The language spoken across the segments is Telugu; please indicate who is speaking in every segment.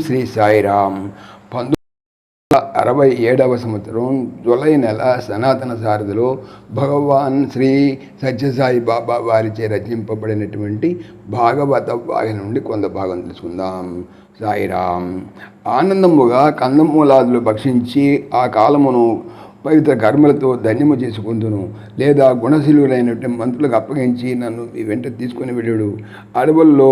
Speaker 1: శ్రీ సాయిరామ్. పంతొమ్మిది వందల అరవై ఏడవ సంవత్సరం జులై నెల సనాతన సారథిలో భగవాన్ శ్రీ సత్యసాయి బాబా వారిచే రచింపబడినటువంటి భాగవత వారి నుండి కొంత భాగం తెలుసుకుందాం. సాయిరామ్. ఆనందముగా కందమూలాదులు భక్షించి ఆ కాలమును పవిత్ర కర్మలతో ధన్యము చేసుకుందును లేదా గుణశీలులైనటువంటి మంత్రులకు అప్పగించి నన్ను మీ వెంట తీసుకుని వెళ్ళాడు. అడవుల్లో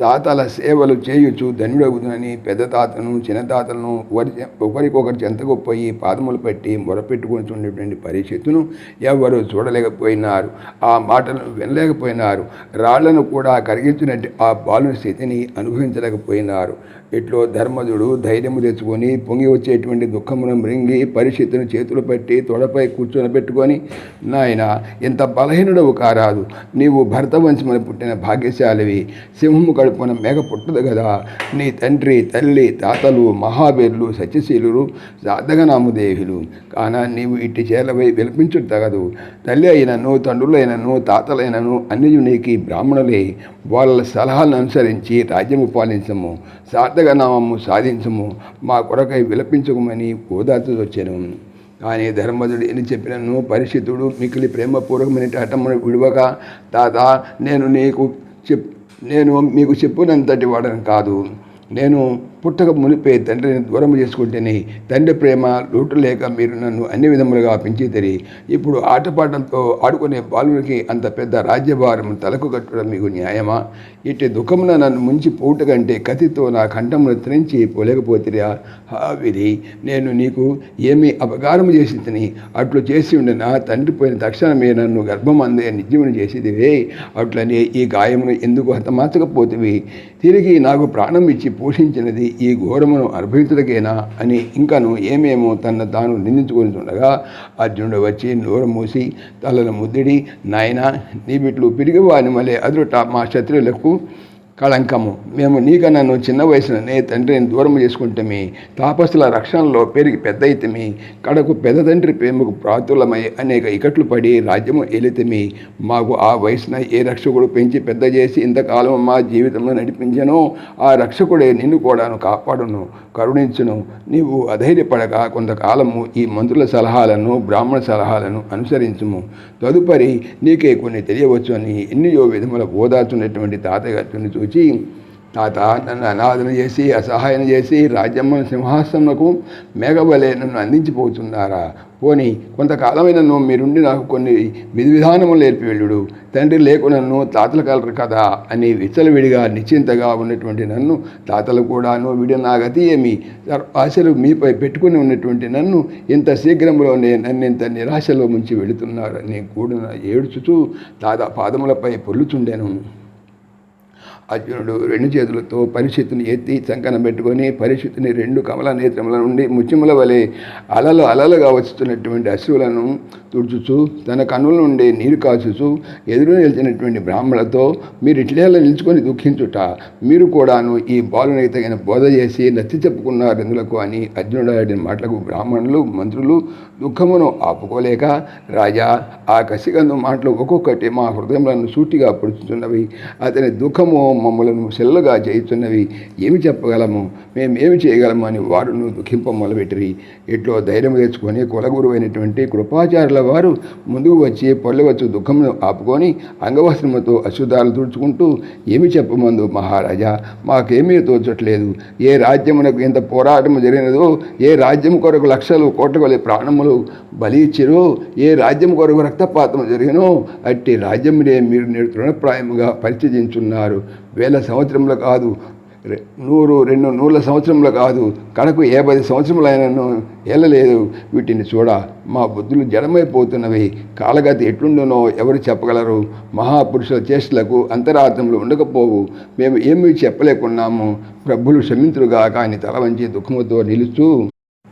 Speaker 1: తాతల సేవలు చేయుచు ధన్యుడవుతుందని పెద్ద తాతను చిన్న తాతలను ఒకరి ఒకరికొకరు చెంతకు పోయి పాదములు పెట్టి మొరపెట్టుకొని ఉండేటువంటి పరిస్థితును ఎవరు చూడలేకపోయినారు. ఆ మాటలను వినలేకపోయినారు. రాళ్ళను కూడా కరిగించినట్టు ఆ బాలుని స్థితిని అనుభవించలేకపోయినారు. ఇట్లో ధర్మజుడు ధైర్యము తెచ్చుకొని పొంగి వచ్చేటువంటి దుఃఖమును మృంగి పరిస్థితిని చేతులు పెట్టి తొడపై కూర్చొని పెట్టుకొని నాయన ఇంత బలహీనుడవు కారాదు. నీవు భరత వంశమని పుట్టిన భాగ్యశాలివి. సింహము కడుపున మేఘ పుట్టదు కదా నీ తండ్రి తల్లి తాతలు మహావీరులు సత్యశీలు సాధగనామదేవులు కాన నీవు ఇట్టి చేలపై విలపించుడు తగదు తల్లి అయినను తండ్రులైనను తాతలైనను అన్ని నీకు బ్రాహ్మణులే. వాళ్ళ సలహాలను అనుసరించి రాజ్యము పాలించము. సార్థకనామము సాధించము మా కొరకై విలపించకమని ఓదార్చు వచ్చాను. కానీ ధర్మధుడు ఎన్ని చెప్పినను పరిస్థితుడు మికిలి ప్రేమపూర్వకమైన హఠమును విడవక తాత నేను నీకు చెప్ నేను మీకు చెప్పినంతటి వాడని కాదు. నేను పుట్టక మునిపే తండ్రిని దూరం చేసుకుంటేనే తండ్రి ప్రేమ లోటు లేక మీరు నన్ను అన్ని విధములుగా పెంచితరి ఇప్పుడు ఆటపాటలతో ఆడుకునే బాలునికి అంత పెద్ద రాజ్యభారం తలకు కట్టడం మీకు న్యాయమా? ఇట్టి దుఃఖమున నన్ను ముంచి పోట కంటే కతితో నా కంఠమును త్రించి పోలేకపోతిరా విధి నేను నీకు ఏమీ అపకారం చేసి తిని అట్లు చేసి ఉండిన తండ్రి పోయిన తక్షణమే నన్ను గర్భం అందే నిజమును చేసేదివే అట్లనే ఈ గాయమును ఎందుకు హతమార్చకపోతివి? తిరిగి నాకు ప్రాణం ఇచ్చి పోషించినది ఈ ఘోరమును అనుభవించదకేనా అని ఇంకను ఏమేమో తన తాను నిందించుకొని ఉండగా అర్జునుడు వచ్చి నోరు మూసి తలను ముద్దిడి నాయన నీ బిట్లు పిరిగివాని మళ్ళీ అదుట మా శత్రువులకు కళంకము. మేము నీకు నన్ను చిన్న వయసులోనే తండ్రిని దూరం చేసుకుంటమి తాపస్తుల రక్షణలో పెరిగి పెద్ద అయితమి కడకు పెద్ద తండ్రి ప్రేమకు ప్రాతులమై అనేక ఇకట్లు పడి రాజ్యము ఏలితమి మాకు ఆ వయసున ఏ రక్షకుడు పెంచి పెద్ద చేసి ఇంతకాలం మా జీవితంలో నడిపించను. ఆ రక్షకుడే నిన్ను కూడాను కాపాడును కరుణించును. నీవు అధైర్యపడక కొంతకాలము ఈ మంత్రుల సలహాలను బ్రాహ్మణ సలహాలను అనుసరించుము. తదుపరి నీకే కొన్ని తెలియవచ్చు అని ఎన్నయో విధముల ఓదార్చున్నటువంటి తాతగారిని వచ్చి తాత నన్ను అనాథన చేసి అసహాయం చేసి రాజ్యమ్మ సింహాసనకు మేఘవలే నన్ను అందించిపోతున్నారా? పోని కొంతకాలమైన నన్ను మీరుండి నాకు కొన్ని విధి విధానములు నేర్పి వెళ్ళుడు. తండ్రి లేకు నన్ను తాతలు కలరు కదా అని విచ్చలవిడిగా నిశ్చింతగా ఉన్నటువంటి నన్ను తాతలు కూడాను వీడి నా గతి ఏమి? ఆశలు మీపై పెట్టుకుని ఉన్నటువంటి నన్ను ఇంత శీఘ్రంలోనే నన్ను ఇంత నిరాశలో ముంచి వెళుతున్నారని కూడా ఏడుచుతూ తాత పాదములపై పొల్లుచుండెను అర్జునుడు రెండు చేతులతో పరిషత్తుని ఎత్తి చంకన పెట్టుకొని పరిస్థితిని రెండు కమల నేత్రముల నుండి ముచ్చిముల వలె అలలు అలలుగా వస్తున్నటువంటి అశ్రువులను తుడుచుచు తన కన్నుల నుండి నీరు కాచుచు ఎదురు నిలిచినటువంటి బ్రాహ్మణులతో మీరు ఇట్లేలా నిలుచుకొని దుఃఖించుట మీరు కూడాను ఈ బాలునికి తగిన బోధ చేసి నచ్చి చెప్పుకున్నారు ఇందులకు అని అర్జునుడు ఆడిన మాటలకు బ్రాహ్మణులు మంత్రులు దుఃఖమును ఆపుకోలేక రాజా ఆ కసిగంధం మాటలు ఒక్కొక్కటి మా హృదయంలో సూటిగా పొడుచుతున్నవి అతని దుఃఖము మమ్మలను సెల్లుగా చేయుతున్నవి ఏమి చెప్పగలము? మేము ఏమి చేయగలము అని వారును దుఃఖింప మొదలుపెట్టిరి. ఇట్లో ధైర్యం తెచ్చుకొని కులగురువైనటువంటి కృపాచారుల వారు ముందుకు వచ్చి పొల్లవచ్చు దుఃఖమును ఆపుకొని అంగవస్త్రముతో అశుద్ధాలు తుడుచుకుంటూ ఏమి చెప్పమందు మహారాజా? మాకేమీ తోచట్లేదు. ఏ రాజ్యమునకు ఎంత పోరాటము జరిగినదో ఏ రాజ్యం కొరకు లక్షలు కోట్ల ప్రాణములు బలి ఇచ్చిరో ఏ రాజ్యం కొరకు రక్తపాతం జరిగినో అట్టి రాజ్యమునే మీరు నేడు తృణప్రాయముగా పరిచయించున్నారు వేల సంవత్సరంలో కాదు. నూరు రెండు నూరుల సంవత్సరములు కాదు. కనుక ఏ పది సంవత్సరములైనను ఏలలేదు. వీటిని చూడ మా బుద్ధులు జడమైపోతున్నవి. కాలగతి ఎట్లుండునో ఎవరు చెప్పగలరు? మహాపురుషుల చేష్టలకు అంతరార్థములు ఉండకపోవు. మేము ఏమీ చెప్పలేకున్నాము. ప్రభులు క్షమింతురుగా కానీ తల వంచి దుఃఖముతో నిలుచు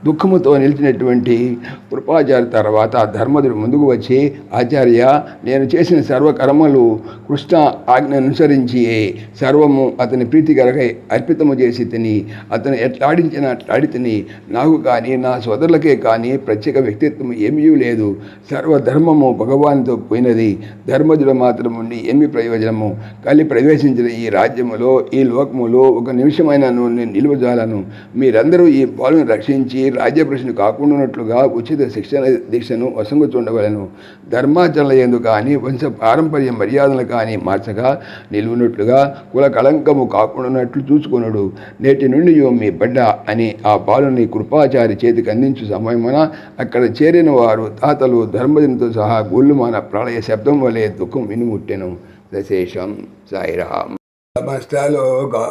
Speaker 1: దుఃఖముతో నిలిచినటువంటి కృపాచార్య తర్వాత ధర్మదుడు ముందుకు వచ్చి ఆచార్య నేను చేసిన సర్వకర్మలు కృష్ణ ఆజ్ఞ అనుసరించి సర్వము అతని ప్రీతికరకై అర్పితము చేసి తిని అతను ఎట్లాడించిన అట్లాడి తిని నాకు కానీ నా సోదరులకే కానీ ప్రత్యేక వ్యక్తిత్వం ఏమీ లేదు. సర్వధర్మము భగవాన్తో పోయినది. ధర్మజుడు మాత్రం ఉండి ఏమి ప్రయోజనము. కలి ప్రవేశించిన ఈ రాజ్యములో ఈ లోకములో ఒక నిమిషమైన నేను నిలువజాలను. మీరందరూ ఈ పాలను రక్షించి రాజ్యప్రశ్న కాకుండా ఉన్నట్లుగా ఉచిత శిక్షణ దీక్షను వసంగుతుండవలను ధర్మాచరణ ఎందు కానీ వంశ పారంపర్య మర్యాదలు కానీ మార్చగా నిలువునట్లుగా కుల కళంకము కాకుండాన్నట్లు చూసుకొనుడు. నేటి నుండి మీ బిడ్డ అని ఆ బాలుని కృపాచారి చేతికి అందించు సమయమున అక్కడ చేరిన వారు తాతలు ధర్మజనతో సహా గుళ్ళుమాన ప్రళయ శబ్దం వలె దుఃఖం వినుముట్టెను. దశేషం సాయిరాం సమస్తలోకా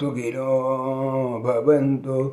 Speaker 1: సుఖినో భవంతు.